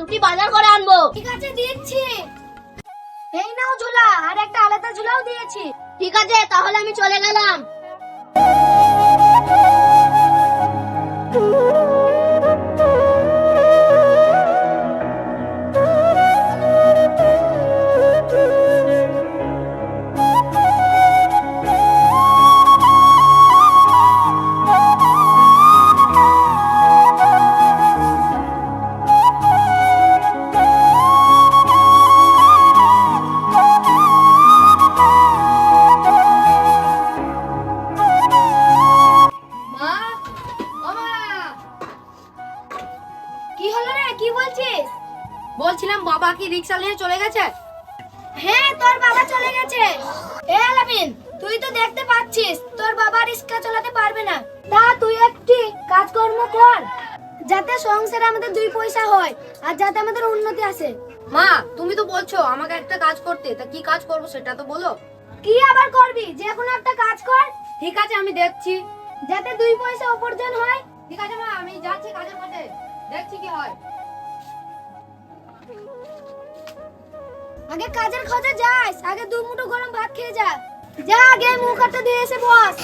দুটি বাজার করে আনব। ঠিক আছে দিচ্ছি। এই নাও ঝুলা আর একটা আলাদা ঝুলাও দিয়েছি। ঠিক আছে তাহলে আমি চলে গেলাম। রিক্সা নিয়ে চলে গেছে? হ্যাঁ তোর বাবা চলে গেছে। এ আলামিন তুই তো দেখতে পাচ্ছিস তোর বাবা রিক্সা চালাতে পারবে না। তা তুই একটি কাজকর্ম কর যাতে সংসারে আমাদের দুই পয়সা হয় আর যাতে আমাদের উন্নতি আসে। মা তুমি তো বলছো আমাকে একটা কাজ করতে তা কি কাজ করব সেটা তো বলো। কি আবার করবি? যে কোনো একটা কাজ কর। ঠিক আছে আমি দেখছি। যাতে দুই পয়সা উপার্জন হয়। ঠিক আছে মা আমি যাচ্ছি কাজের মাঠে দেখছি কি হয়। আগে কাজের খোঁজে যাস আগে দু মুঠো গরম ভাত খেয়ে যা। যা আগে মুখ হাতটা দিয়ে এসে বস।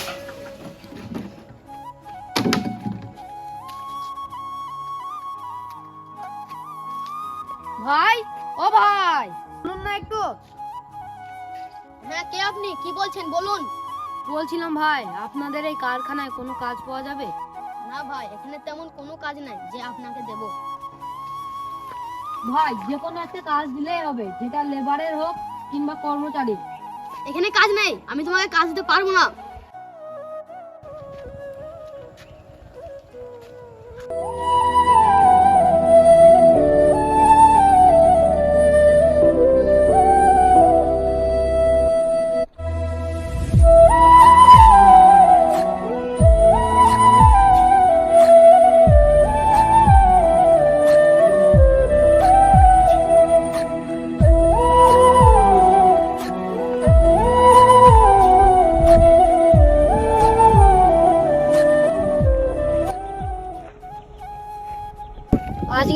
ভাই ও ভাই শুনুন না একটু। হ্যাঁ কে আপনি? কি বলছেন? বলুন। বলছিলাম ভাই আপনাদের এই কারখানায় কোনো কাজ পাওয়া যাবে? না ভাই এখানে তেমন কোনো কাজ নাই যে আপনাকে দেব। ভাই, যে কোনো একটা কাজ দিলেই হবে, যেটা লেবারের হোক কিংবা কর্মচারী এখানে কাজ নেই, আমি তোমাকে কাজ দিতে পারব না।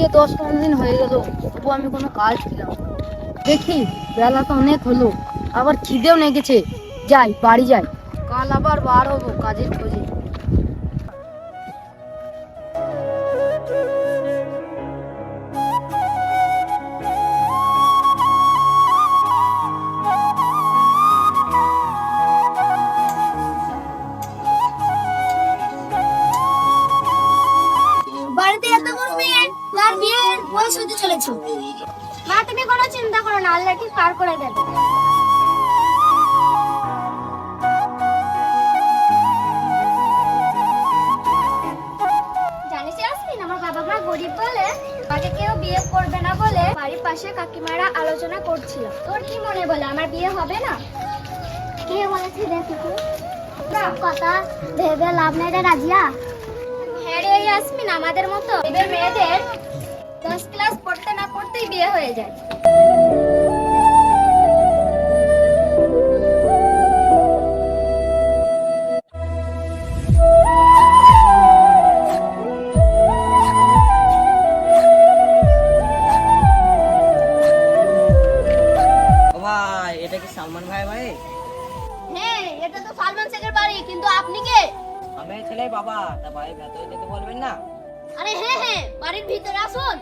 আজকে দশ পনেরো দিন হয়ে গেল, তবু আমি কোনো কাজ পেলাম না। দেখি, বেলা তো অনেক হলো, আবার খিদেও নেগেছে যাই, বাড়ি যাই। কাল আবার বার হব কাজের খোঁজে। ঠিক পার করে দেবে। জানিস আসমিন আমার বাবা মা গরিব বলে আগে কেউ বিয়ে করবে না বলে বাড়ির পাশে কাকিমারা আলোচনা করছিল। তোর কি মনে বলে আমার বিয়ে হবে না? কে বলেছে দেখি কথা ভেবে লাভ নাই রে রাজিয়া। হ্যাঁ রে ইয়াসমিন আমাদের মতো এদের মেয়েদের দশ ক্লাস পড়তে না পড়তেই বিয়ে হয়ে যায়। সালমান ভাই ভাই? হ্যাঁ এটা তো সালমান শেখের বাড়ি কিন্তু আপনি কে? আমি ছেলে বাবা তা ভাই ভেতরে যেতে বলবেন না। আরে হ্যাঁ হ্যাঁ বাড়ির ভিতরে আসুন।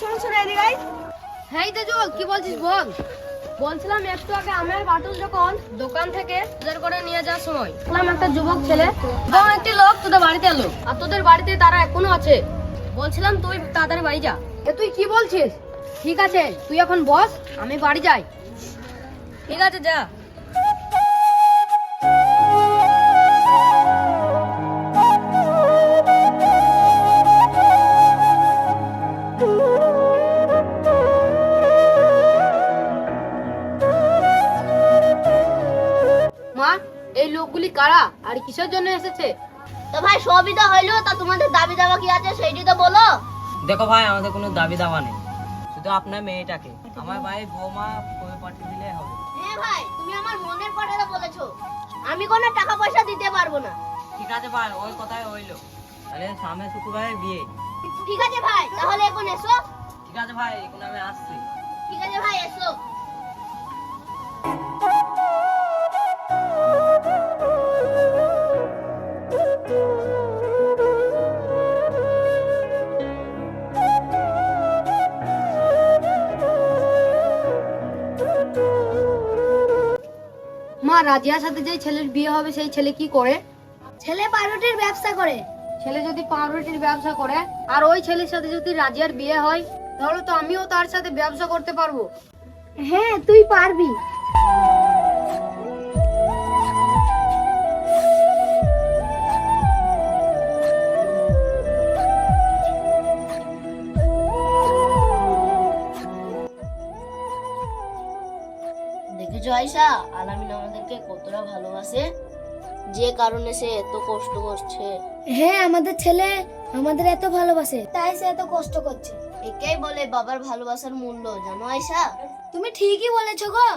শোনো শোনো, এদিকে। হ্যাঁ তেজল কি বলছিস বল? বলছিলাম একটু আগে আমের বাটুল যখন দোকান থেকে তোদের করে নিয়ে যাওয়ার সময় দেখলাম একটা যুবক ছেলে এবং একটি লোক তোদের বাড়িতে এলো, আর তোদের বাড়িতে তারা এখনও আছে। বলছিলাম, তুই তাড়াতাড়ি বাড়ি যা। এ, তুই কি বলছিস? ঠিক আছে, তুই এখন বস, আমি বাড়ি যাই। ঠিক আছে, যা। এই লোকগুলি কারা? আর কিসের জন্য এসেছে? তো ভাই সবই তো হইল তা তোমাদের দাবি দাবা কি আছে সেইটি তো বলো। দেখো ভাই আমাদের কোনো দাবি দাওয়া নেই। শুধু আপনার মেয়েটাকে। আমার ভাই বৌমা কই পাঠিয়ে দিলে হবে। হ্যাঁ ভাই তুমি আমার মনের কথাটা বলেছ। আমি কোনো টাকা পয়সা দিতে পারব না। ঠিক আছে ভাই ওই কথাই হইল। তাহলে সামনে শুক্রবারে বিয়ে। ঠিক আছে ভাই তাহলে এখন এসো। ঠিক আছে ভাই এখন আমি আসছি। ঠিক আছে ভাই এসো। রাজিয়ার সাথে যে ছেলের বিয়ে হবে সেই ছেলে কি করে? ছেলে পাউরুটির ব্যবসা করে। ছেলে যদি পাউরুটির ব্যবসা করে আর ওই ছেলের সাথে যদি রাজিয়ার বিয়ে হয় তাহলে তো আমিও তার সাথে ব্যবসা করতে পারব। হ্যাঁ তুই পারবি। দেখেছ আয়সা আলামিন আমাদেরকে কতটা ভালোবাসে? যে কারণে সে এত কষ্ট করছে। হ্যাঁ আমাদের ছেলে আমাদের এত ভালোবাসে তাই সে এত কষ্ট করছে। একেই বলে বাবার ভালোবাসার মূল্য জানো আয়সা তুমি ঠিকই বলেছ গো।